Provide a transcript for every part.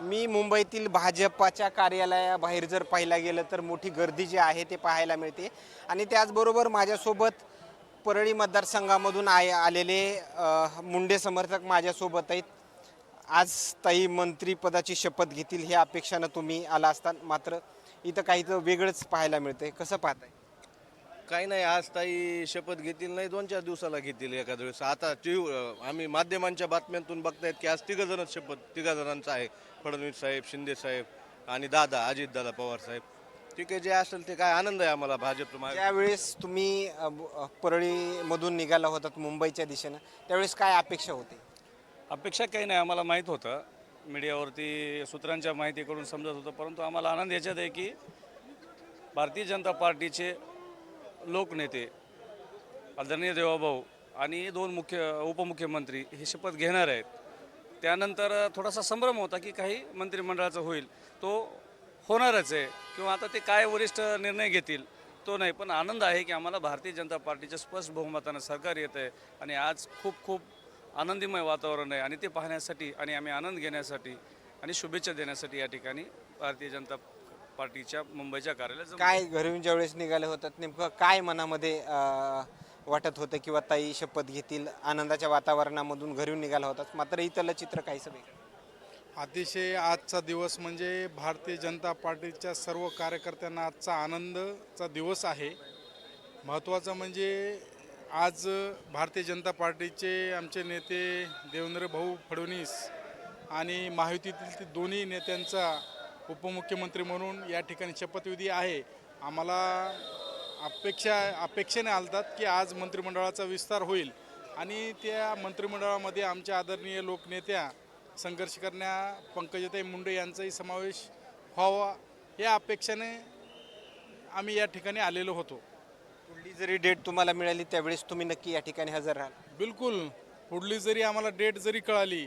मी मुंबईतील भाजपाच्या कार्यालयाबाहेर जर पाहायला गेलं तर मोठी गर्दी जी आहे ते पाहायला मिळते. आणि त्याचबरोबर माझ्यासोबत परळी मतदारसंघामधून आय आलेले मुंडे समर्थक माझ्यासोबत आहेत. आज ताई मंत्रीपदाची शपथ घेतील ह्या अपेक्षानं तुम्ही आला असता. मात्र इथं काही तर वेगळंच पाहायला मिळतंय. कसं पाहताय? काही नाही आज ताई शपथ घेतील नाही दोन चार दिवसाला घेतील एखाद्या वेळेस. आता टी आम्ही माध्यमांच्या बातम्यांतून बघतायत की आज तिघ जणच शपथ तिघा जणांचं आहे. फडणवीस साहेब शिंदे साहेब आणि दादा अजित दादा पवार साहेब. ठीक आहे जे असेल ते काय आनंद आहे आम्हाला भाजप ज्यावेळेस तुम्ही अ, ब- अ, परळीमधून निघाला होतात मुंबईच्या दिशेनं त्यावेळेस काय अपेक्षा होती? अपेक्षा काही नाही आम्हाला माहीत होतं. मीडियावरती सूत्रांच्या माहितीकडून समजत होतं परंतु आम्हाला आनंद याच्यात आहे की भारतीय जनता पार्टीचे लोकनेते आदरणीय देवाभाऊ आणि दोन मुख्य उपमुख्यमंत्री हे शपथ घेणार आहेत. त्यानंतर थोडासा संभ्रम होता की काही मंत्रिमंडळाचा होईल. तो होणारच आहे किंवा आता ते काय वरिष्ठ निर्णय घेतील तो नाही. पण आनंद आहे की आम्हाला भारतीय जनता पार्टीच्या स्पष्ट बहुमतानं सरकार येत आहे आणि आज खूप खूप आनंदीमय वातावरण आहे आणि ते पाहण्यासाठी आणि आम्ही आनंद घेण्यासाठी आणि शुभेच्छा देण्यासाठी या ठिकाणी भारतीय जनता पार्टीच्या मुंबईच्या कार्यालयात. काय घरून ज्यावेळेस निघाले होतात नेमकं काय मनामध्ये वाटत होतं किंवा ताई शपथ घेतील? आनंदाच्या वातावरणामधून घरून निघाला होतात. मात्र इथलं चित्र काहीसं वेगळं. अतिशय आजचा दिवस म्हणजे भारतीय जनता पार्टीच्या सर्व कार्यकर्त्यांना आजचा आनंदचा दिवस आहे. महत्त्वाचं म्हणजे आज भारतीय जनता पार्टीचे आमचे नेते देवेंद्र भाऊ फडणवीस आणि महायुतीतील ते दोन्ही नेत्यांचा उपमुख्यमंत्री म्हणून या ठिकाणी शपथविधी आहे. आम्हाला अपेक्षा अपेक्षेने आलतात की आज मंत्रिमंडळाचा विस्तार होईल. आणि त्या मंत्रिमंडळामध्ये आमच्या आदरणीय लोकनेत्या संघर्ष करण्या पंकजताई मुंडे यांचाही समावेश व्हावा या अपेक्षेने आम्ही या ठिकाणी आलेलो होतो. पुढली जरी डेट तुम्हाला मिळाली त्यावेळेस तुम्ही नक्की या ठिकाणी हजर राहाल. बिलकुल. पुढली जरी आम्हाला डेट जरी कळाली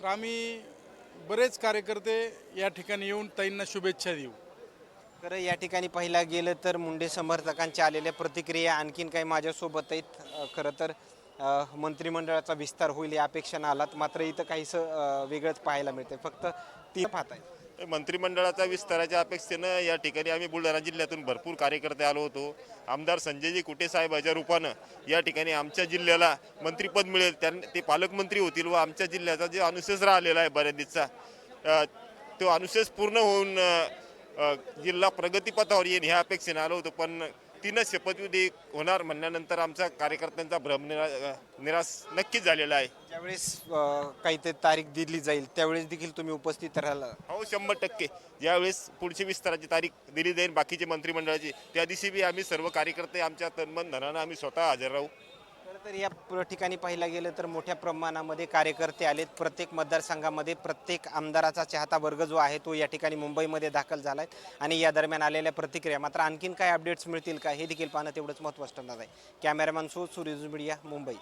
तर आम्ही बरेच कार्यकर्ते या ठिकाणी येऊन ताईंना शुभेच्छा देऊ. खरं या ठिकाणी पाहिला गेलं तर मुंडे समर्थकांच्या आलेल्या प्रतिक्रिया आणखीन काही माझ्यासोबत आहेत. अ, खरं तर अ, मंत्रिमंडळाचा विस्तार होईल या अपेक्षा आलात. मात्र इथं काहीसं अ, वेगळंच पाहायला मिळतंय. फक्त ती पाहत आहेत मंत्रिमंडळाचा विस्ताराच्या अपेक्षेनं या ठिकाणी आम्ही बुलढाणा जिल्ह्यातून भरपूर कार्यकर्ते आलो होतो. आमदार संजयजी कुटे साहेबाच्या रूपानं या ठिकाणी आमच्या जिल्ह्याला मंत्रिपद मिळेल. त्यां ते पालकमंत्री होतील व आमच्या जिल्ह्याचा जे अनुशेष राहिलेला आहे बऱ्याच दिवसा तो अनुशेष पूर्ण होऊन जिल्हा प्रगतीपथावर येईल ह्या अपेक्षेनं आलो होतो. पण तीनच शपथविधी होणार म्हणल्यानंतर आमचा कार्यकर्त्यांचा भ्रम निरा अ, निराश नक्कीच झालेला आहे. ज्यावेळेस अ, काहीतरी तारीख दिली जाईल त्यावेळेस देखील तुम्ही उपस्थित राहाल. हो शंभर टक्के. ज्यावेळेस पुढची विस्ताराची तारीख दिली जाईल बाकीची मंत्रिमंडळाची त्या दिवशी बी आम्ही सर्व कार्यकर्ते आमच्या तनमन धनानं आम्ही स्वतः हजर राहू. खरं तर या ठिकाणी पाहिलं गेलं तर मोठ्या प्रमाणामध्ये कार्यकर्ते आलेत. प्रत्येक मतदारसंघामध्ये प्रत्येक आमदाराचा चाहता वर्ग जो आहे तो या ठिकाणी मुंबईमध्ये दाखल झाला आहे आणि या दरम्यान आलेल्या प्रतिक्रिया. मात्र आणखीन काय अपडेट्स मिळतील का हे देखील पाहणं तेवढंच महत्त्वाचं ठरणार आहे. Cameraman so Suryaj media Mumbai.